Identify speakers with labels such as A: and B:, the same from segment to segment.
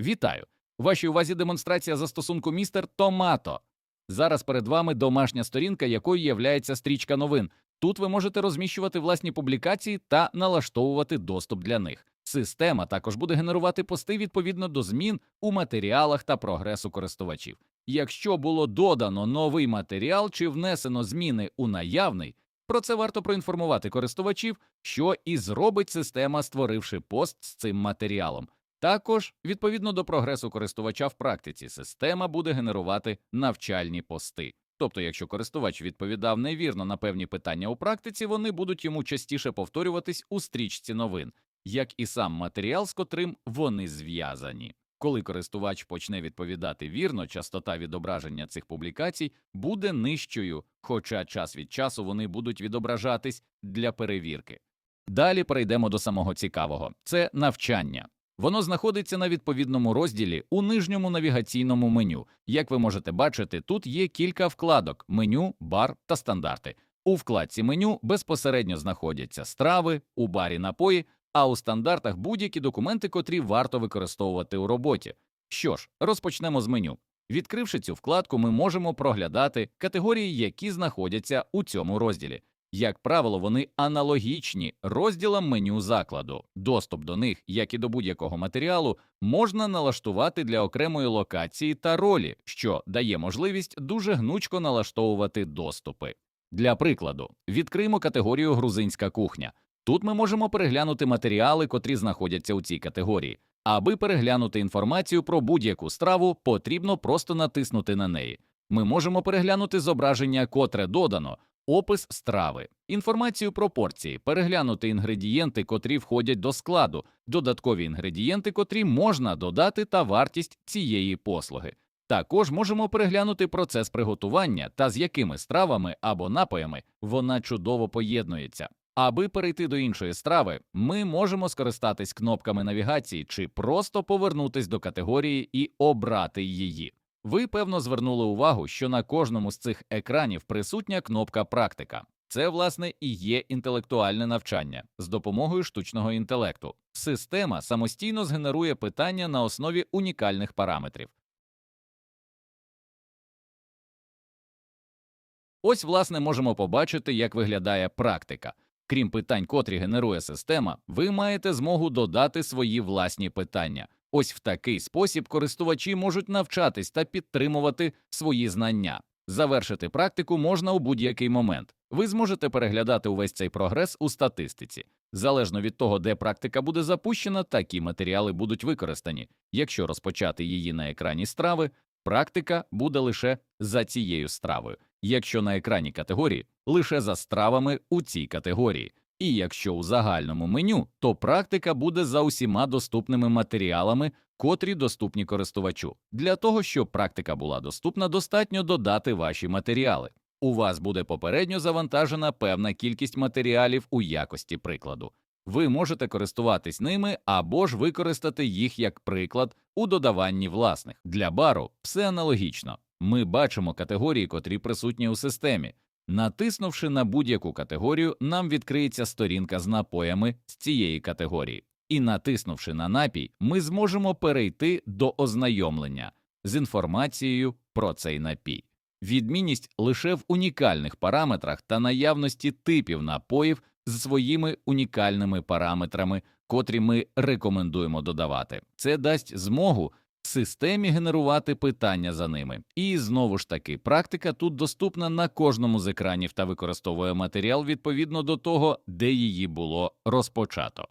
A: Вітаю! Вашій увазі демонстрація застосунку Містер Томато. Зараз перед вами домашня сторінка, якою являється стрічка новин. Тут ви можете розміщувати власні публікації та налаштовувати доступ для них. Система також буде генерувати пости відповідно до змін у матеріалах та прогресу користувачів. Якщо було додано новий матеріал чи внесено зміни у наявний, про це варто проінформувати користувачів, що і зробить система, створивши пост з цим матеріалом. Також, відповідно до прогресу користувача в практиці, система буде генерувати навчальні пости. Тобто, якщо користувач відповідав невірно на певні питання у практиці, вони будуть йому частіше повторюватись у стрічці новин, як і сам матеріал, з котрим вони зв'язані. Коли користувач почне відповідати вірно, частота відображення цих публікацій буде нижчою, хоча час від часу вони будуть відображатись для перевірки. Далі перейдемо до самого цікавого це навчання. Воно знаходиться на відповідному розділі у нижньому навігаційному меню. Як ви можете бачити, тут є кілька вкладок: меню, бар та стандарти. У вкладці меню безпосередньо знаходяться страви, у барі напої, а у стандартах будь-які документи, котрі варто використовувати у роботі. Що ж, розпочнемо з меню. Відкривши цю вкладку, ми можемо проглядати категорії, які знаходяться у цьому розділі. Як правило, вони аналогічні розділам меню закладу. Доступ до них, як і до будь-якого матеріалу, можна налаштувати для окремої локації та ролі, що дає можливість дуже гнучко налаштовувати доступи. Для прикладу, відкриємо категорію грузинська кухня. Тут ми можемо переглянути матеріали, котрі знаходяться у цій категорії. Аби переглянути інформацію про будь-яку страву, потрібно просто натиснути на неї. Ми можемо переглянути зображення, котре додано, опис страви, інформацію про порції, переглянути інгредієнти, котрі входять до складу, додаткові інгредієнти, котрі можна додати, та вартість цієї послуги. Також можемо переглянути процес приготування та з якими стравами або напоями вона чудово поєднується. Аби перейти до іншої страви, ми можемо скористатись кнопками навігації чи просто повернутись до категорії і обрати її. Ви певно звернули увагу, що на кожному з цих екранів присутня кнопка практика. Це, власне, і є інтелектуальне навчання з допомогою штучного інтелекту. Система самостійно згенерує питання на основі унікальних параметрів. Ось, власне, можемо побачити, як виглядає практика. Крім питань, котрі генерує система, ви маєте змогу додати свої власні питання. Ось в такий спосіб користувачі можуть навчатись та підтримувати свої знання. Завершити практику можна у будь-який момент. Ви зможете переглядати увесь цей прогрес у статистиці. Залежно від того, де практика буде запущена, такі матеріали будуть використані. Якщо розпочати її на екрані страви, практика буде лише за цією стравою. Якщо на екрані категорії лише за стравами у цій категорії. І якщо у загальному меню, то практика буде за усіма доступними матеріалами, котрі доступні користувачу. Для того, щоб практика була доступна, достатньо додати ваші матеріали. У вас буде попередньо завантажена певна кількість матеріалів у якості прикладу. Ви можете користуватись ними або ж використати їх як приклад у додаванні власних. Для бару все аналогічно. Ми бачимо категорії, котрі присутні у системі. Натиснувши на будь-яку категорію, нам відкриється сторінка з напоями з цієї категорії, і натиснувши на напій, ми зможемо перейти до ознайомлення з інформацією про цей напій. Відмінність лише в унікальних параметрах та наявності типів напоїв з своїми унікальними параметрами, котрі ми рекомендуємо додавати. Це дасть змогу системі генерувати питання за ними. І знову ж таки, практика тут доступна на кожному з екранів та використовує матеріал відповідно до того, де її було розпочато.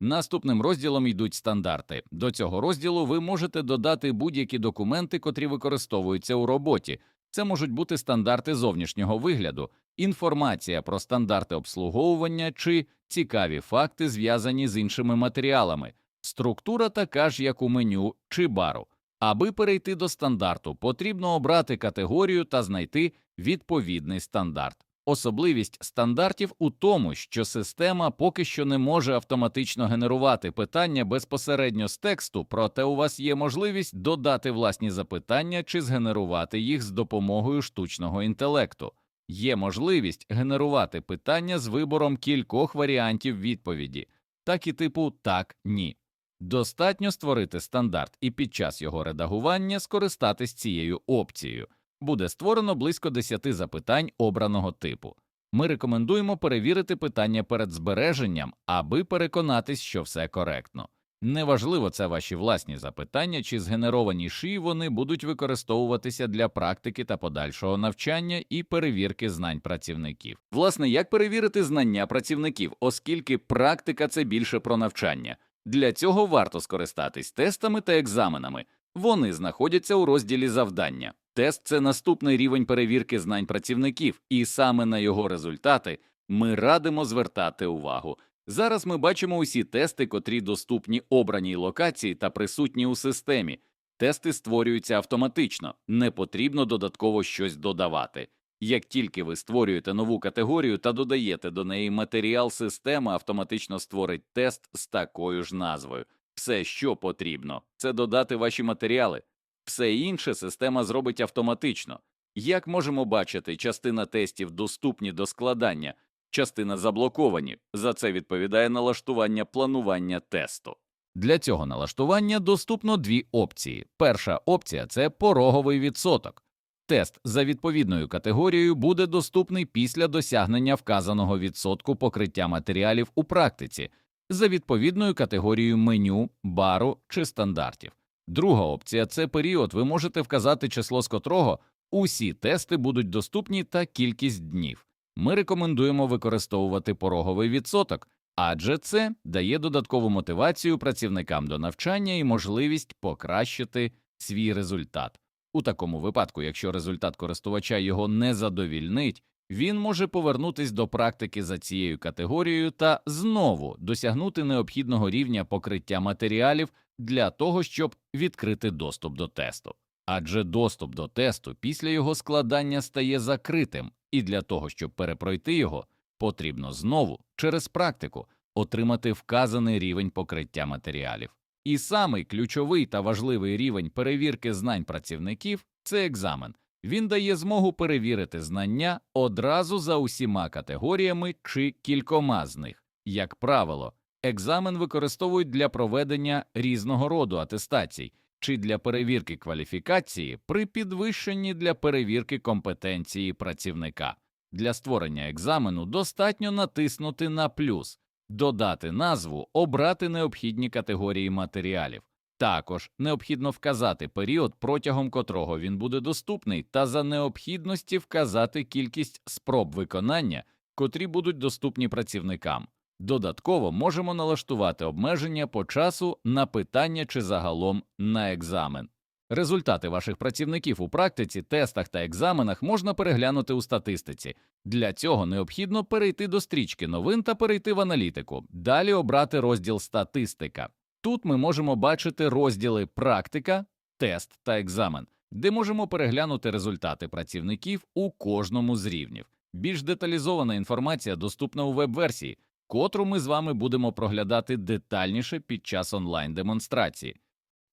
A: Наступним розділом йдуть стандарти. До цього розділу ви можете додати будь-які документи, котрі використовуються у роботі. Це можуть бути стандарти зовнішнього вигляду, інформація про стандарти обслуговування чи цікаві факти, зв'язані з іншими матеріалами. Структура така ж, як у меню чи бару. Аби перейти до стандарту, потрібно обрати категорію та знайти відповідний стандарт. Особливість стандартів у тому, що система поки що не може автоматично генерувати питання безпосередньо з тексту, проте у вас є можливість додати власні запитання чи згенерувати їх з допомогою штучного інтелекту. Є можливість генерувати питання з вибором кількох варіантів відповіді, так і типу так, ні. Достатньо створити стандарт і під час його редагування скористатись цією опцією. Буде створено близько 10 запитань обраного типу. Ми рекомендуємо перевірити питання перед збереженням, аби переконатись, що все коректно. Неважливо, це ваші власні запитання чи згенеровані ши, вони будуть використовуватися для практики та подальшого навчання і перевірки знань працівників. Власне, як перевірити знання працівників, оскільки практика це більше про навчання. Для цього варто скористатись тестами та екзаменами. Вони знаходяться у розділі завдання. Тест це наступний рівень перевірки знань працівників, і саме на його результати ми радимо звертати увагу. Зараз ми бачимо усі тести, котрі доступні обраній локації та присутні у системі. Тести створюються автоматично, не потрібно додатково щось додавати. Як тільки ви створюєте нову категорію та додаєте до неї матеріал, система автоматично створить тест з такою ж назвою. Все, що потрібно, це додати ваші матеріали. Все інше система зробить автоматично. Як можемо бачити, частина тестів доступні до складання, частина заблоковані. За це відповідає налаштування планування тесту. Для цього налаштування доступно дві опції. Перша опція це пороговий відсоток. Тест за відповідною категорією буде доступний після досягнення вказаного відсотку покриття матеріалів у практиці за відповідною категорією меню, бару чи стандартів. Друга опція це період. Ви можете вказати число, з котрого усі тести будуть доступні та кількість днів. Ми рекомендуємо використовувати пороговий відсоток, адже це дає додаткову мотивацію працівникам до навчання і можливість покращити свій результат. У такому випадку, якщо результат користувача його не задовільнить, він може повернутись до практики за цією категорією та знову досягнути необхідного рівня покриття матеріалів для того, щоб відкрити доступ до тесту. Адже доступ до тесту після його складання стає закритим, і для того, щоб перепройти його, потрібно знову через практику отримати вказаний рівень покриття матеріалів. І самий ключовий та важливий рівень перевірки знань працівників це екзамен. Він дає змогу перевірити знання одразу за усіма категоріями чи кількома з них. Як правило, екзамен використовують для проведення різного роду атестацій чи для перевірки кваліфікації при підвищенні для перевірки компетенції працівника. Для створення екзамену достатньо натиснути на плюс, додати назву, обрати необхідні категорії матеріалів. Також необхідно вказати період, протягом котрого він буде доступний, та за необхідності вказати кількість спроб виконання, котрі будуть доступні працівникам. Додатково можемо налаштувати обмеження по часу на питання чи загалом на екзамен. Результати ваших працівників у практиці, тестах та екзаменах можна переглянути у статистиці. Для цього необхідно перейти до стрічки новин та перейти в аналітику, далі обрати розділ Статистика. Тут ми можемо бачити розділи Практика, тест та екзамен, де можемо переглянути результати працівників у кожному з рівнів. Більш деталізована інформація доступна у веб-версії, котру ми з вами будемо проглядати детальніше під час онлайн-демонстрації.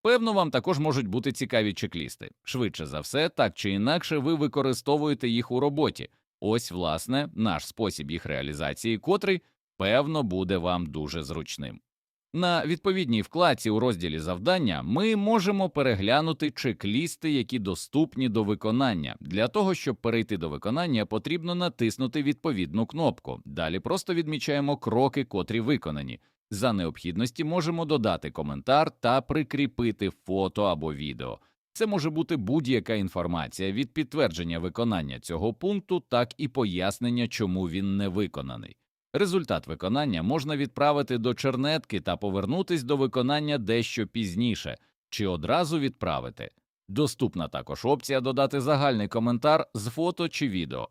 A: Певно, вам також можуть бути цікаві чек-лісти. Швидше за все, так чи інакше, ви використовуєте їх у роботі. Ось, власне, наш спосіб їх реалізації, котрий, певно, буде вам дуже зручним. На відповідній вкладці у розділі завдання ми можемо переглянути чек-лісти, які доступні до виконання. Для того, щоб перейти до виконання, потрібно натиснути відповідну кнопку. Далі просто відмічаємо кроки, котрі виконані. За необхідності можемо додати коментар та прикріпити фото або відео. Це може бути будь-яка інформація від підтвердження виконання цього пункту, так і пояснення, чому він не виконаний. Результат виконання можна відправити до чернетки та повернутись до виконання дещо пізніше, чи одразу відправити. Доступна також опція додати загальний коментар з фото чи відео.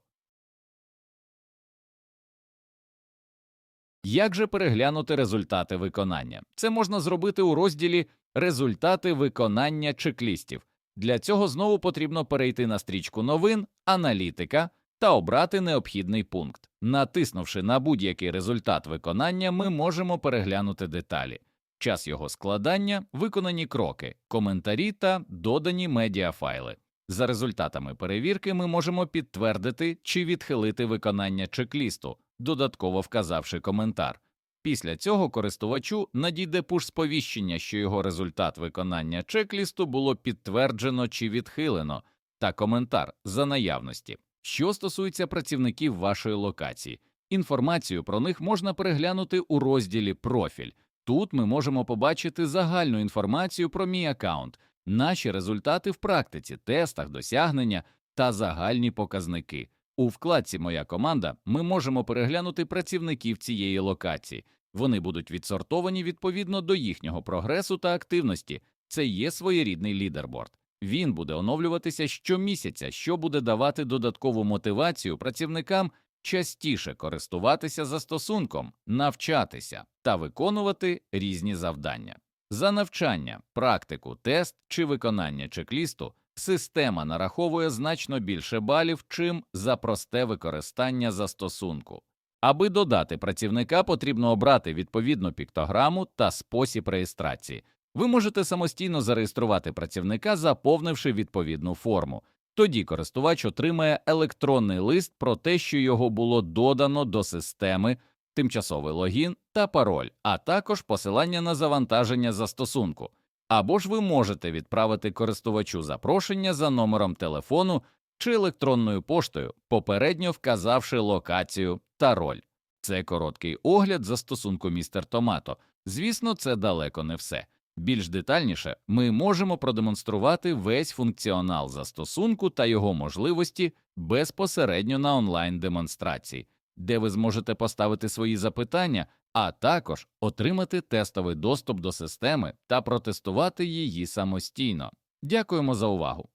A: Як же переглянути результати виконання? Це можна зробити у розділі Результати виконання чек-лістів. Для цього знову потрібно перейти на стрічку новин, аналітика та обрати необхідний пункт. Натиснувши на будь-який результат виконання, ми можемо переглянути деталі, час його складання, виконані кроки, коментарі та додані медіафайли. За результатами перевірки ми можемо підтвердити чи відхилити виконання чек-лісту, додатково вказавши коментар. Після цього користувачу надійде пуш-сповіщення, що його результат виконання чек-лісту було підтверджено чи відхилено, та коментар за наявності. Що стосується працівників вашої локації, інформацію про них можна переглянути у розділі Профіль. Тут ми можемо побачити загальну інформацію про мій аккаунт, наші результати в практиці, тестах, досягнення та загальні показники. У вкладці Моя команда ми можемо переглянути працівників цієї локації. Вони будуть відсортовані відповідно до їхнього прогресу та активності. Це є своєрідний лідерборд. Він буде оновлюватися щомісяця, що буде давати додаткову мотивацію працівникам частіше користуватися застосунком, навчатися та виконувати різні завдання. За навчання, практику, тест чи виконання чек-лісту система нараховує значно більше балів, чим за просте використання застосунку. Аби додати працівника, потрібно обрати відповідну піктограму та спосіб реєстрації. Ви можете самостійно зареєструвати працівника, заповнивши відповідну форму. Тоді користувач отримає електронний лист про те, що його було додано до системи, тимчасовий логін та пароль, а також посилання на завантаження застосунку. Або ж ви можете відправити користувачу запрошення за номером телефону чи електронною поштою, попередньо вказавши локацію та роль. Це короткий огляд застосунку Містер Томато. Звісно, це далеко не все. Більш детальніше ми можемо продемонструвати весь функціонал застосунку та його можливості безпосередньо на онлайн демонстрації, де ви зможете поставити свої запитання, а також отримати тестовий доступ до системи та протестувати її самостійно. Дякуємо за увагу!